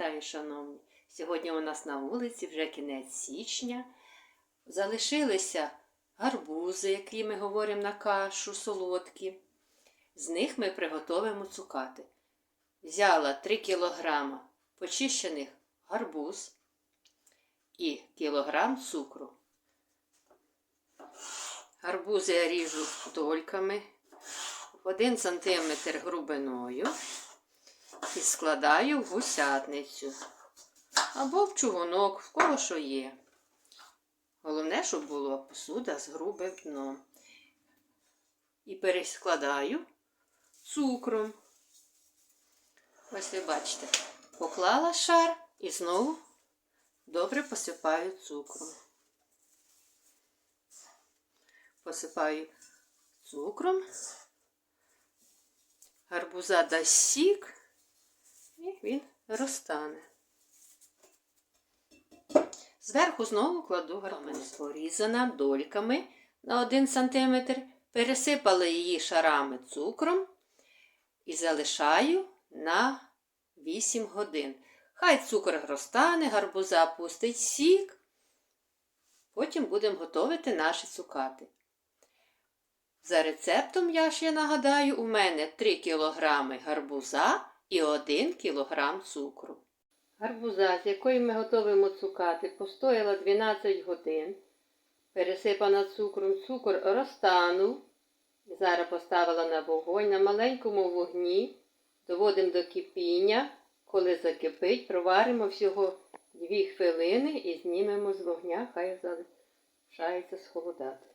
вітаю, шановні! Сьогодні у нас на вулиці вже кінець січня. Залишилися гарбузи, які ми говоримо на кашу, солодкі. З них ми приготуємо цукати. Взяла 3 кг почищених гарбуз і кілограм цукру. Гарбузи я ріжу дольками 1 см грубиною і складаю в гусятницю або в чугунок, в кого що є. Головне, щоб була посуда з грубим дном. І перескладаю цукром. Ось ви бачите, поклала шар і знову добре посипаю цукром. Посипаю цукром, гарбуза дасть сік і він розтане. Зверху знову кладу гарбуз. Порізана дольками на 1 см, пересипала її шарами цукром і залишаю на 8 годин. Хай цукор розтане, гарбуза пустить сік. Потім будемо готувати наші цукати. За рецептом, я ще нагадаю, у мене 3 кг гарбуза і 1 кг цукру. Гарбуза, з якої ми готуємо цукати, постояла 12 годин. Пересипана цукром, цукор розтанув. Зараз поставила на вогонь на маленькому вогні. Доводимо до кипіння. Коли закипить, проваримо всього 2 хвилини і знімемо з вогня, хай залишається схолодати.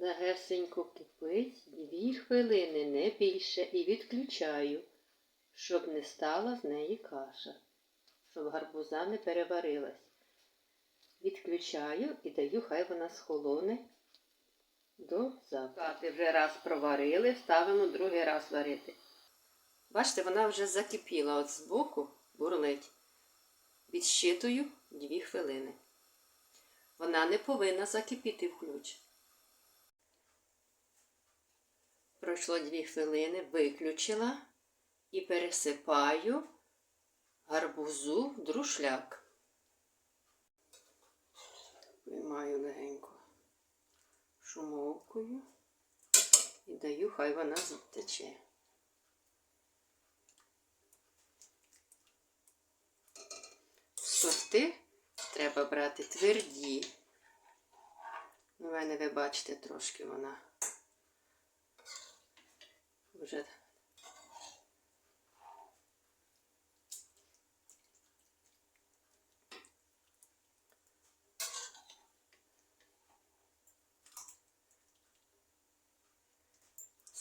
Легесенько кипить 2 хвилини, не більше, і відключаю, щоб не стала з неї каша, щоб гарбуза не переварилась. Відключаю і даю, хай вона схолоне до запити. Вже раз проварили, ставимо другий раз варити. Бачите, вона вже закипіла от збоку, бурлить. Відщитую 2 хвилини. Вона не повинна закипіти в ключ. Пройшло 2 хвилини, виключила і пересипаю гарбузу в друшляк. Виймаю легенько шумовкою і даю, хай вона затече. Сорти треба брати тверді. У мене ви бачите трошки вона вже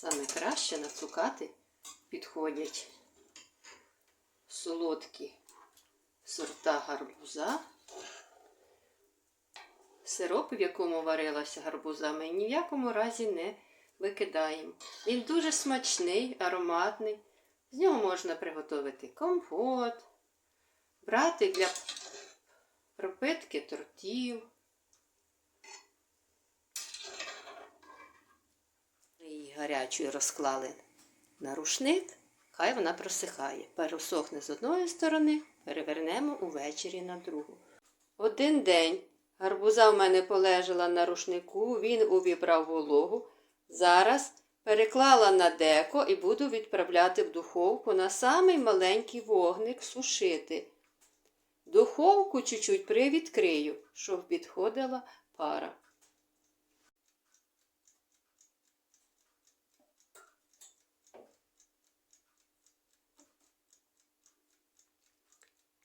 Саме краще на цукати підходять солодкі сорта гарбуза. Сироп, в якому варилася гарбуза, ми ні в якому разі не викидаємо. Він дуже смачний, ароматний. З нього можна приготувати компот, брати для пропитки тортів. Ми її гарячою розклали на рушник, хай вона просихає. Пересохне з одної сторони, перевернемо увечері на другу. Один день гарбуза в мене полежала на рушнику, він увібрав вологу. Зараз переклала на деко і буду відправляти в духовку на самий маленький вогник сушити. Духовку чуть-чуть привідкрию, щоб підходила пара.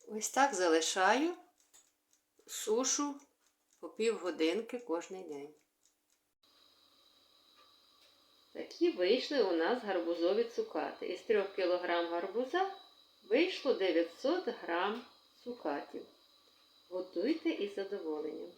Ось так залишаю, сушу по півгодинки кожний день. Такі вийшли у нас гарбузові цукати. Із 3 кг гарбуза вийшло 900 г цукатів. Готуйте із задоволенням.